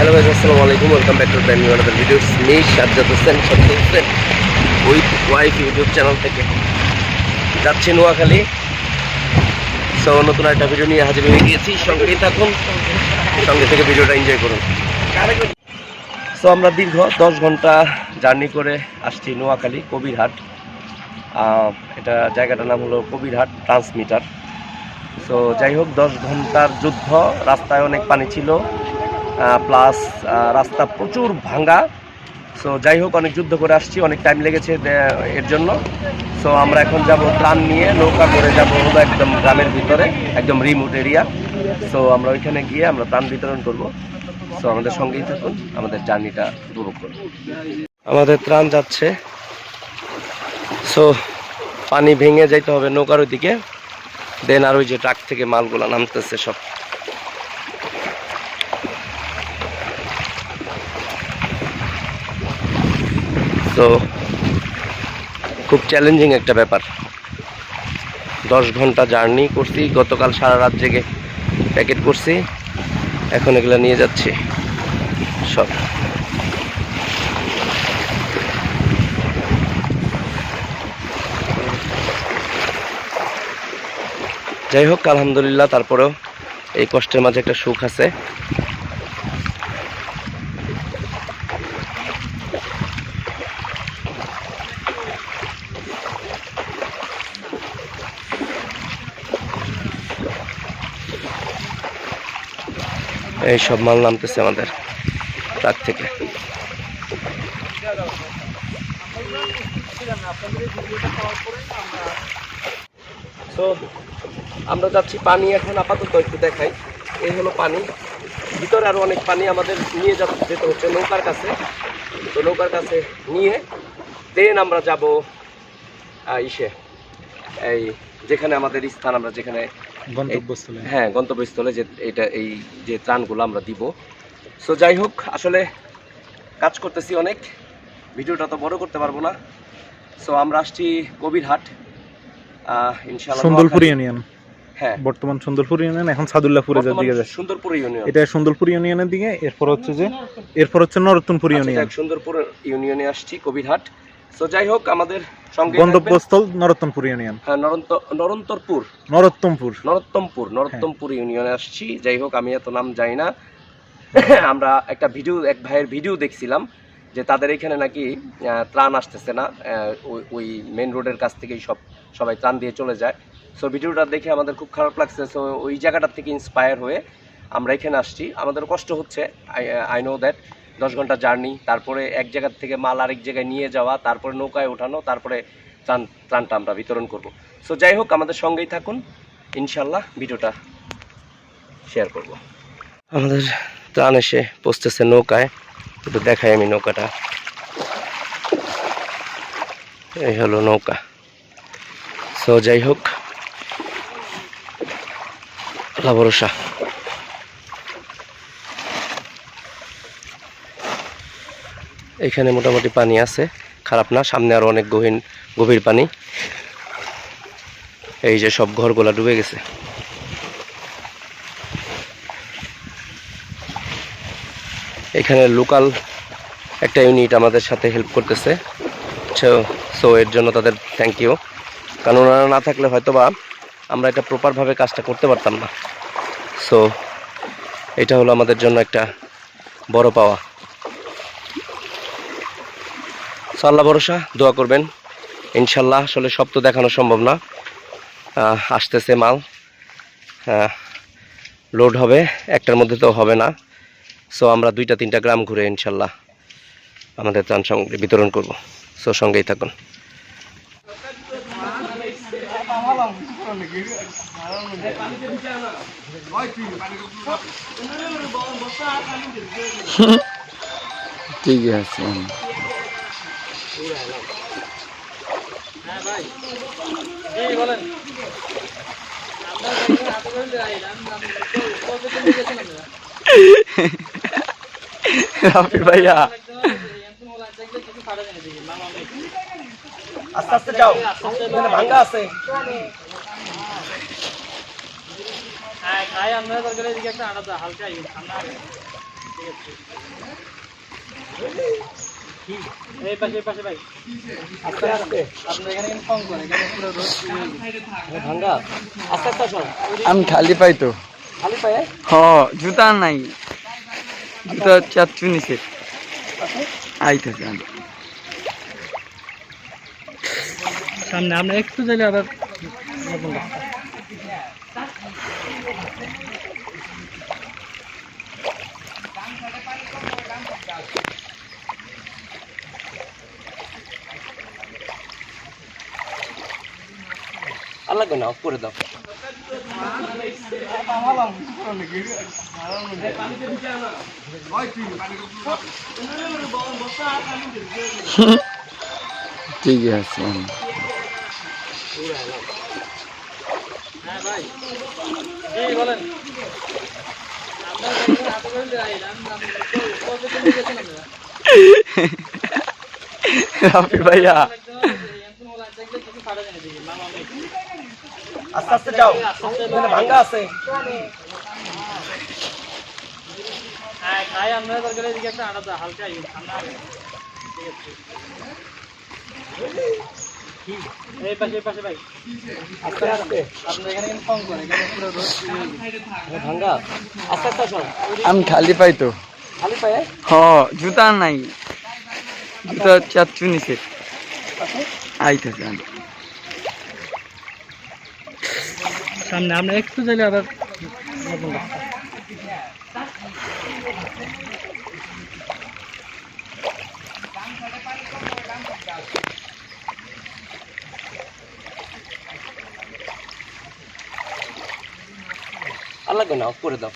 Hello ভাই আসসালামু আলাইকুম welcome back to brand new another videos me Sajjad Hossain Sajjad Hossain with wife YouTube channel থেকে। যাচ্ছি Noakhali. So নতুন একটা ভিডিও নিয়ে হাজির হয়ে গিয়েছি। সঙ্গেই থাকুন। সঙ্গে থেকে ভিডিওটা এনজয় করুন। সো আমরা দীর্ঘ দশ ঘণ্টা জার্নি করে আসছি নোয়াখালী, কবিরহাট। এটা জায়গাটার নাম হলো কবিরহাট ট্রান্সমিটার সো যাই হোক, দশ ঘণ্টার যুদ্ধ, রাস্তায় অনেক পানি ছিল। প্লাস রাস্তা প্রচুর ভাঙ্গা। সো যাই হোক, অনেক যুদ্ধ করে আসছি, অনেক টাইম লেগেছে এর জন্য। সো আমরা এখন যাব ত্রাণ নিয়ে, নৌকা করে যাব একদম গ্রামের ভিতরে, একদম রিমোট এরিয়া সো আমরা ওইখানে গিয়ে আমরা ত্রাণ বিতরণ করব। সো আমাদের সঙ্গেই থাকুন, আমাদের জার্নিটা উপভোগ করুন। আমাদের ত্রাণ যাচ্ছে। সো পানি ভেঙে যাইতে হবে নৌকার ওইদিকে। দেন আর ওই যে ট্রাক থেকে মালগুলো নামতেছে সব। তো খুব চ্যালেঞ্জিং একটা ব্যাপার। দশ ঘণ্টা জার্নি করছি, গতকাল সারা রাত জেগে প্যাকেট করছি, এখন এগুলো নিয়ে যাচ্ছি, সব। যাই হোক, আলহামদুলিল্লাহ, তারপরেও এই কষ্টের মাঝে একটা সুখ আছে। এই সব মাল নামতেছে আমাদের ট্রাক থেকে। তো আমরা যাচ্ছি পানি এখন আপাতত একটু দেখাই। এই হলো পানি। ভিতরে আরও অনেক পানি আমাদের নিয়ে যেতে হচ্ছে নৌকার কাছে। তো নৌকার কাছে নিয়ে দেন আমরা যাব ইসে। এই যেখানে আমাদের স্থান, আমরা যেখানে গন্তব্যস্থলে। হ্যাঁ গন্তব্যস্থলে যে এটা এই যে ত্রাণগুলো আমরা দিব। সো যাই হোক আসলে কাজ করতেছি অনেক। ভিডিওটা তো বড় করতে পারব না। সো আমরা আসছি কবিরহাট ইনশাআল্লাহ সুন্দরপুর ইউনিয়ন। হ্যাঁ। বর্তমান সুন্দরপুর ইউনিয়ন এখন সাদুল্লাহপুরে যার দিকে যাচ্ছে। সুন্দরপুর ইউনিয়ন। এটা সুন্দরপুর ইউনিয়নের দিকে এরপর হচ্ছে যে এরপর হচ্ছে নরতনপুর আচ্ছা, ইউনিয়ন। সুন্দরপুর ইউনিয়নে আসছি কবিরহাট সো যাই হোক আমাদের সঙ্গে। গন্তব্যস্থল নরতনপুর ইউনিয়ন। হ্যাঁ নরন্ত নরন্তরপুর। নরোত্তমপুর। নরোত্তমপুর নরোত্তমপুর ইউনিয়নে আসছি। যাই হোক আমি এত নাম জানি না। আমরা একটা ভিডিও এক ভাইয়ের ভিডিও দেখছিলাম যে তাদের এখানে নাকি ত্রাণ আসতেছে না। ওই- ওই মেন রোডের কাছ থেকেই সব সবাই ত্রাণ দিয়ে চলে যায়। সো ভিডিওটা দেখে আমাদের খুব খারাপ লাগছে। সো ওই জায়গাটার থেকে ইন্সপায়ার হয়ে আমরা এখানে আসছি। আমাদের কষ্ট হচ্ছে আই নো দ্যাট দশ ঘণ্টা জার্নি, তারপরে এক জায়গার থেকে মাল আরেক জায়গায় নিয়ে যাওয়া, তারপরে নৌকায় ওঠানো, তারপরে ত্রাণ, ত্রাণটা আমরা বিতরণ করব। সো যাই হোক, আমাদের সঙ্গেই থাকুন। ইনশাল্লাহ ভিডিওটা শেয়ার করব। আমাদের ত্রাণ এসে পৌঁছতেছে নৌকায়। একটু দেখাই আমি নৌকাটা। এই হলো নৌকা। সো যাই হোক। আল্লাহ এখানে মোটামুটি পানি আছে, খারাপ না, সামনে আরও অনেক গহীন, গভীর পানি। এই যে সব ঘরগুলা ডুবে গেছে। এখানে লোকাল একটা ইউনিট আমাদের সাথে হেল্প করতেছে। সো এর জন্য তাদের থ্যাংক ইউ কারণ ওনারা না থাকলে হয়তো বা আমরা এটা প্রপারভাবে কাজটা করতে পারতাম না। সো, এটা হলো আমাদের জন্য একটা বড় পাওয়া। সো আল্লাহ ভরসা, দোয়া করবেন। ইনশাল্লাহ আসলে সব তো দেখানো সম্ভব না। আসতেছে মাল। লোড হবে, একটার মধ্যে তো হবে না। সো আমরা দুইটা, তিনটা গ্রাম ঘুরে ইনশাল্লাহ আমাদের ত্রাণ সামগ্রী বিতরণ করব। সো সঙ্গেই থাকুন। ঠিক আছে। রাফি ভাইয়া। আস্তে আস্তে যাও। ভাঙ্গা আছে। খাই আমরা দরকার এদিকে একটা আলাদা হালকা ইয়ে, ঠান্ডা। এই পাশে এই পাশে ভাই। আস্তে আস্তে। আপনি এখানে কম করে এখানে পুরো রোড ভাঙ্গা। আস্তে আস্তে আসো। আমি খালি পাই তো। খালি পায়ে? হ জুতা নাই। জুতা চাচ্ছু নিছে আইতেছে আমি সামনে আমরা একটু যাইলে আবার নতুন রাস্তা আল্লাহ না অফ করে দাও। ঠিক আছে। হ্যাঁ ভাই। পুরো রোড ভাঙ্গা। আস্তে আস্তে আসো। আমি খালি পাই তো। খালি পায়ে হ জুতা নাই। জুতা চাচ্ছু নিছে আইতেছে আমি সামনে আমরা একটু যাইলে আবার নতুন রাস্তা আল্লাহ না করে দাও।